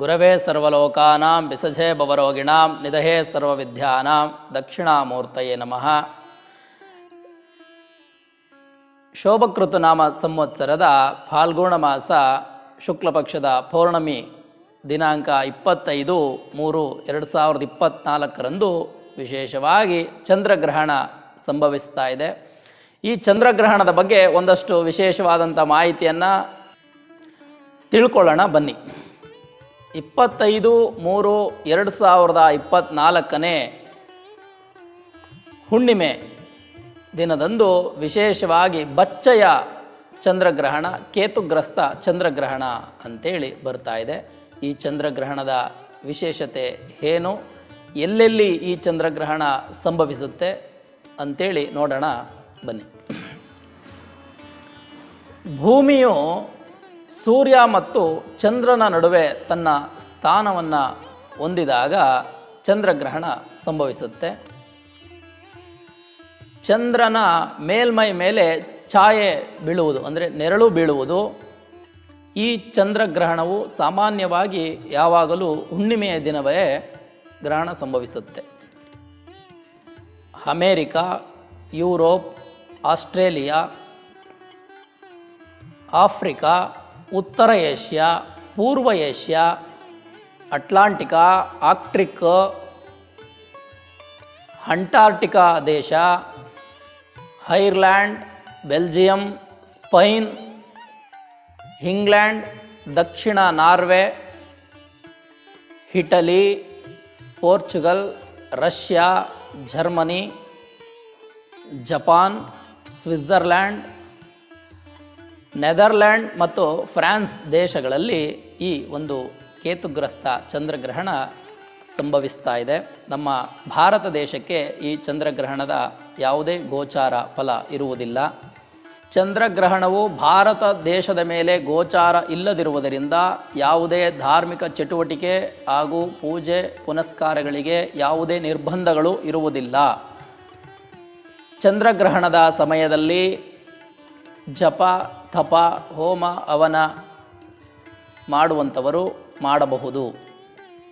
ಗುರವೇ ಸರ್ವಲೋಕಾನಾಂ ಬಿಸಜೆ ಭವರೋಗಿಣಾಂ ನಿಧಹೇ ಸರ್ವವಿದ್ಯಾನಾಂ ದಕ್ಷಿಣಾಮೂರ್ತಯೇ ನಮಃ. ಶೋಭಕೃತ ನಾಮ ಸಂವತ್ಸರದ ಫಾಲ್ಗುಣ ಮಾಸ ಶುಕ್ಲಪಕ್ಷದ ಪೌರ್ಣಮಿ ದಿನಾಂಕ ಇಪ್ಪತ್ತೈದು ಮೂರು ಎರಡು ಸಾವಿರದ ಇಪ್ಪತ್ತ್ನಾಲ್ಕರಂದು ವಿಶೇಷವಾಗಿ ಚಂದ್ರಗ್ರಹಣ ಸಂಭವಿಸ್ತಾ ಇದೆ. ಈ ಚಂದ್ರಗ್ರಹಣದ ಬಗ್ಗೆ ಒಂದಷ್ಟು ವಿಶೇಷವಾದಂಥ ಮಾಹಿತಿಯನ್ನು ತಿಳ್ಕೊಳ್ಳೋಣ ಬನ್ನಿ. ಇಪ್ಪತ್ತೈದು, ಮೂರು, ಎರಡು ಸಾವಿರದ ಇಪ್ಪತ್ತ್ನಾಲ್ಕನೇ ಹುಣ್ಣಿಮೆ ದಿನದಂದು ವಿಶೇಷವಾಗಿ ಬಚ್ಚಯ ಚಂದ್ರಗ್ರಹಣ, ಕೇತುಗ್ರಸ್ತ ಚಂದ್ರಗ್ರಹಣ ಅಂತೇಳಿ ಬರ್ತಾ ಇದೆ. ಈ ಚಂದ್ರಗ್ರಹಣದ ವಿಶೇಷತೆ ಏನು? ಎಲ್ಲೆಲ್ಲಿ ಈ ಚಂದ್ರಗ್ರಹಣ ಸಂಭವಿಸುತ್ತೆ ಅಂತೇಳಿ ನೋಡೋಣ ಬನ್ನಿ. ಭೂಮಿಯು ಸೂರ್ಯ ಮತ್ತು ಚಂದ್ರನ ನಡುವೆ ತನ್ನ ಸ್ಥಾನವನ್ನು ಹೊಂದಿದಾಗ ಚಂದ್ರಗ್ರಹಣ ಸಂಭವಿಸುತ್ತೆ. ಚಂದ್ರನ ಮೇಲ್ಮೈ ಮೇಲೆ ಛಾಯೆ ಬೀಳುವುದು, ಅಂದರೆ ನೆರಳು ಬೀಳುವುದು. ಈ ಚಂದ್ರಗ್ರಹಣವು ಸಾಮಾನ್ಯವಾಗಿ ಯಾವಾಗಲೂ ಹುಣ್ಣಿಮೆಯ ದಿನವೇ ಗ್ರಹಣ ಸಂಭವಿಸುತ್ತೆ. ಅಮೇರಿಕಾ, ಯುರೋಪ್, ಆಸ್ಟ್ರೇಲಿಯಾ, ಆಫ್ರಿಕಾ ಉತ್ತರ ಏಷ್ಯಾ ಪೂರ್ವ ಏಷ್ಯಾ ಅಟ್ಲಾಂಟಿಕಾ ಆಕ್ಟ್ರಿಕ್ ಅಂಟಾರ್ಟಿಕಾ ದೇಶ ಐರ್ಲ್ಯಾಂಡ್ ಬೆಲ್ಜಿಯಂ ಸ್ಪೈನ್ ಇಂಗ್ಲೆಂಡ್ ದಕ್ಷಿಣ Norway Italy Portugal Russia Germany Japan Switzerland Netherlands ಮತ್ತು ಫ್ರಾನ್ಸ್ ದೇಶಗಳಲ್ಲಿ ಈ ಒಂದು ಕೇತುಗ್ರಸ್ತ ಚಂದ್ರಗ್ರಹಣ ಸಂಭವಿಸ್ತಾ ಇದೆ. ನಮ್ಮ ಭಾರತ ದೇಶಕ್ಕೆ ಈ ಚಂದ್ರಗ್ರಹಣದ ಯಾವುದೇ ಗೋಚಾರ ಫಲ ಇರುವುದಿಲ್ಲ. ಚಂದ್ರಗ್ರಹಣವು ಭಾರತ ದೇಶದ ಮೇಲೆ ಗೋಚಾರ ಇಲ್ಲದಿರುವುದರಿಂದ ಯಾವುದೇ ಧಾರ್ಮಿಕ ಚಟುವಟಿಕೆ ಹಾಗೂ ಪೂಜೆ, ಪುನಸ್ಕಾರಗಳಿಗೆ ಯಾವುದೇ ನಿರ್ಬಂಧಗಳು ಇರುವುದಿಲ್ಲ. ಚಂದ್ರಗ್ರಹಣದ ಸಮಯದಲ್ಲಿ ಜಪ ತಪ ಹೋಮ ಅವನ ಮಾಡುವಂಥವರು ಮಾಡಬಹುದು.